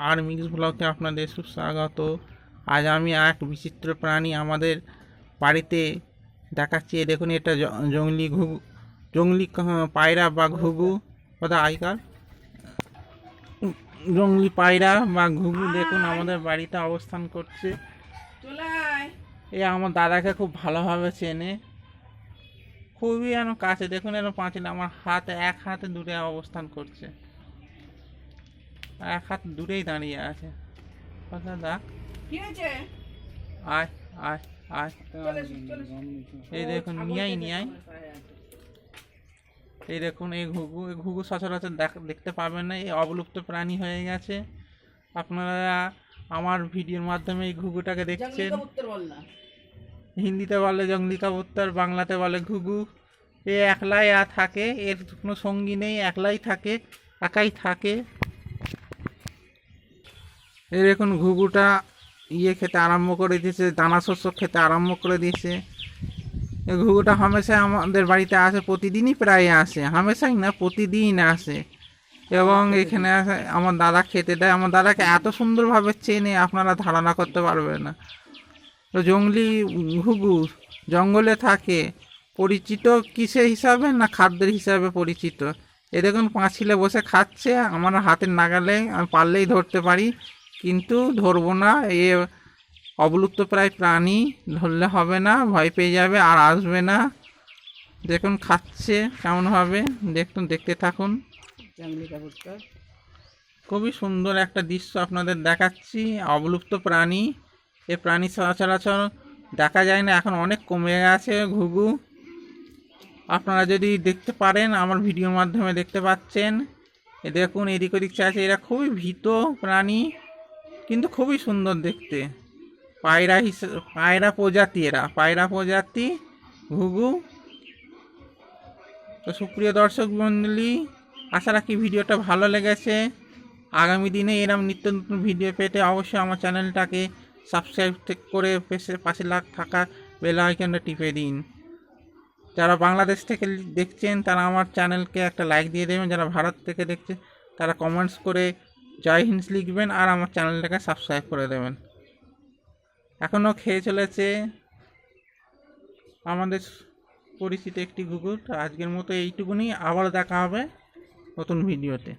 আর mix ব্লকে আপনাদের সুস্বাগত। আজ আমি এক বিচিত্র প্রাণী আমাদের বাড়িতে দেখাচ্ছি। দেখুন এটা জ- জংলি ঘুঘু ক- পায়রা বা ঘুঘু। কোথায় আইকার জংলি পায়রা বা ঘুঘু দেখুন আমাদের বাড়িতে অবস্থান করছে। এ আমার দাদাকে খুব ভালোভাবে চেনে। খুবই যেন কাছে। দেখুন এরকম পাঁচিল আমার হাতে এক হাতে দূরে অবস্থান করছে। এক হাত দূরেই দাঁড়িয়ে আছে। কথা দেখ। কি হয়েছে? আয় আয় আয়। এই দেখুন নিয়াই নিয়াই এই দেখুন এই ঘুঘু এই ঘুঘু সচরাচর দেখ- দেখতে পাবেন না। এই অবলুপ্ত প্রাণী হয়ে গেছে। আপনারা আমার ভিডিওর মাধ্যমে এই ঘুঘুটাকে দেখছেন। হিন্দিতে বলে জঙ্গলি কাবুতর বাংলাতে বলে ঘুঘু। এ একলাই থাকে এর কোনো সঙ্গী নেই একলাই থাকে একাই থাকে। এর এখন ঘুঘুটা ইয়ে খেতে আরম্ভ করে দিয়েছে, দানা শস্য খেতে আরম্ভ করে দিয়েছে। ঘুঘুটা হামেশাই আমাদের বাড়িতে আসে, প্রতিদিনই প্রায় আসে, হামেশাই না, প্রতিদিন আসে। এবং এখানে আমার দাদা খেতে দেয়, আমার দাদাকে এত সুন্দরভাবে চেনে, আপনারা ধারণা করতে পারবেন না। তো জঙ্গলি ঘুঘু জঙ্গলে থাকে, পরিচিত কিসের হিসাবে না খাদ্যের হিসাবে পরিচিত? এ দেখুন, পাঁচিলে বসে খাচ্ছে, আমার হাতের নাগালে আমি পারলেই ধরতে পারি। কিন্তু ধরবো না এ অবলুপ্ত প্রায় প্রাণী ধরলে হবে না ভয় পেয়ে যাবে আর আসবে না। দেখুন খাচ্ছে কেমন হবে দেখুন দেখতে থাকুন। খুবই সুন্দর একটা দৃশ্য আপনাদের দেখাচ্ছি অবলুপ্ত প্রাণী। এ প্রাণী সচরাচর দেখা যায় না এখন অনেক কমে গেছে ঘুঘু। আপনারা যদি দেখতে পারেন আমার ভিডিওর মাধ্যমে দেখতে পাচ্ছেন। এ দেখুন এদিক ওদিক আছে এরা খুবই ভীত প্রাণী। কিন্তু খুবই সুন্দর দেখতে। পায়রা হিসেবে পায়রা প্রজাতি এরা। পায়রা প্রজাতি, ঘুঘু। তো সুপ্রিয় দর্শক মণ্ডলী আশা রাখি ভিডিওটা ভালো লেগেছে। আগামী দিনে এরম নিত্য নতুন ভিডিও পেতে অবশ্যই আমার চ্যানেলটাকে সাবস্ক্রাইব করে পেছে পাশে লাগ, থাকা বেল আইকনটা টিপে দিন। যারা বাংলাদেশ থেকে দেখছেন, তারা আমার চ্যানেলকে একটা লাইক দিয়ে দেবেন। যারা ভারত থেকে দেখছে, তারা কমেন্টস করে জয় হিন্স লিখবেন আর আমার চ্যানেলটাকে সাবস্ক্রাইব করে দেবেন। এখনও খেয়ে চলেছে আমাদের পরিচিত একটি কুকুর আজকের মতো এইটুকুনি। আবার দেখা হবে নতুন ভিডিওতে।